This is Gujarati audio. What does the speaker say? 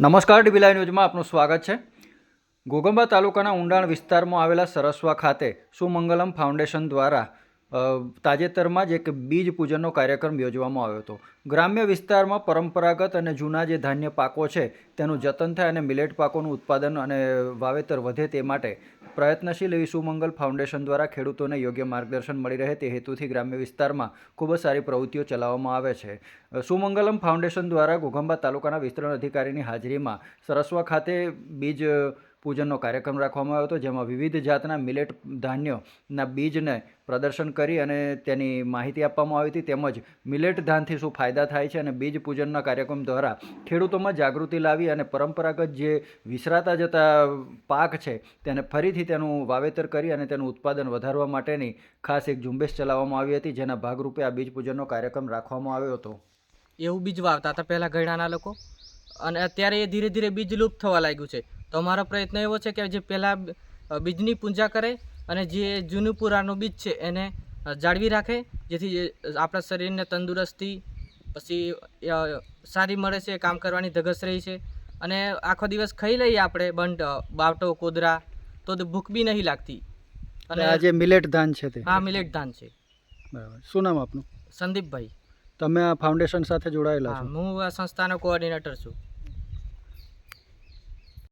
નમસ્કાર ડીબીલાઈ ન્યૂઝમાં આપનું સ્વાગત છે. ઘોગંબા તાલુકાના ઊંડાણ વિસ્તારમાં આવેલા સરસવા ખાતે સુમંગલમ ફાઉન્ડેશન દ્વારા તાજેતરમાં જ એક બીજ પૂજનનો કાર્યક્રમ યોજવામાં આવ્યો હતો. ગ્રામ્ય વિસ્તારમાં પરંપરાગત અને જૂના જે ધાન્ય પાકો છે, તેનું જતન થાય અને મિલેટ પાકોનું ઉત્પાદન અને વાવેતર વધે તે માટે પ્રયત્નશીલ એવી સુમંગલ ફાઉન્ડેશન દ્વારા ખેડૂતોને યોગ્ય માર્ગદર્શન મળી રહે તે હેતુથી ગ્રામ્ય વિસ્તારમાં ખૂબ જ સારી પ્રવૃત્તિઓ ચલાવવામાં આવે છે. સુમંગલમ ફાઉન્ડેશન દ્વારા ઘોઘંબા તાલુકાના વિસ્તરણ અધિકારીની હાજરીમાં સરસ્વ ખાતે બીજ પૂજનનો કાર્યક્રમ રાખવામાં આવ્યો હતો, જેમાં વિવિધ જાતના મિલેટ ધાન્યોના બીજને પ્રદર્શન કરી અને તેની માહિતી આપવામાં આવી હતી. તેમજ મિલેટ ધાનથી શું ફાયદા થાય છે અને બીજ પૂજનના કાર્યક્રમ દ્વારા ખેડૂતોમાં જાગૃતિ લાવી અને પરંપરાગત જે વિસરાતા જતા પાક છે, તેને ફરીથી તેનું વાવેતર કરી અને તેનું ઉત્પાદન વધારવા માટેની ખાસ એક ઝુંબેશ ચલાવવામાં આવી હતી, જેના ભાગરૂપે આ બીજ પૂજનનો કાર્યક્રમ રાખવામાં આવ્યો હતો. એવું બીજ વાવતા હતા પહેલાં ઘયડાના લોકો? અને અત્યારે એ ધીરે ધીરે બીજ લુપ્ત થવા લાગ્યું છે. તો અમારો પ્રયત્ન એવો છે કે જે પહેલાં બીજની પૂજા કરે અને જે જૂનું પુરાણનું બીજ છે એને જાળવી રાખે જેથી આપણા શરીરને તંદુરસ્તી પછી સારી મળે છે કામ કરવાની ધગસ રહી છે. અને આખો દિવસ ખાઈ લઈએ આપણે બંટ બાવટો કોદરા તો તો ભૂખ બી નહીં લાગતી. અને આ જે મિલેટ ધાન છે તે. હા મિલેટ ધાન છે. બરાબર. શું નામ આપનું? સંદીપભાઈ. તમે આ ફાઉન્ડેશન સાથે જોડાયેલા છો? હું આ સંસ્થાનો કોઓર્ડિનેટર છું.